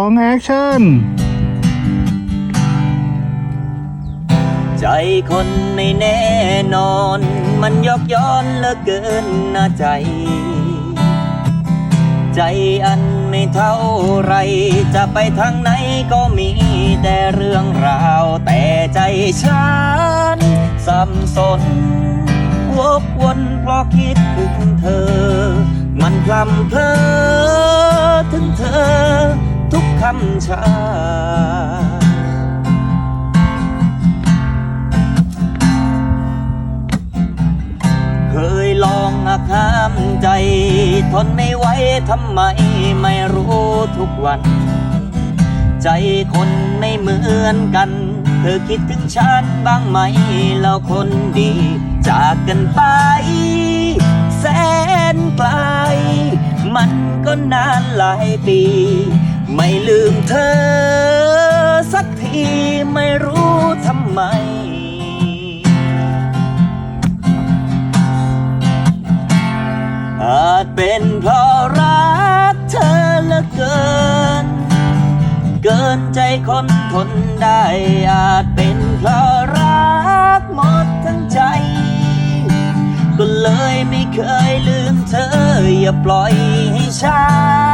องแอคชั่น ใจคนไม่แน่นอน มันยอกย้อนเหลือเกินนะใจ ใจอันไม่เท่าไร จะไปทางไหนก็มีแต่เรื่องราว แต่ใจฉันสับสน วกวนเพราะคิดถึงเธอ มันพลำเพลอ ชา เคยลองหักห้ามใจ ทนไม่ไหวทำไมไม่รู้ทุกวัน ใจคนไม่เหมือนกัน เธอคิดถึงฉันบ้างไหม แล้วคนดี จากกันไป แสนไกลมันก็นานหลายปี ไม่ลืมเธอ สักทีไม่รู้ทำไม อาจเป็นเพราะรักเธอเหลือเกิน เกินใจคนทนได้ อาจเป็นเพราะรักหมดทั้งใจ ก็เลยไม่เคยลืมเธอ อย่าปล่อยให้ฉันละเมอถึงเธอข้า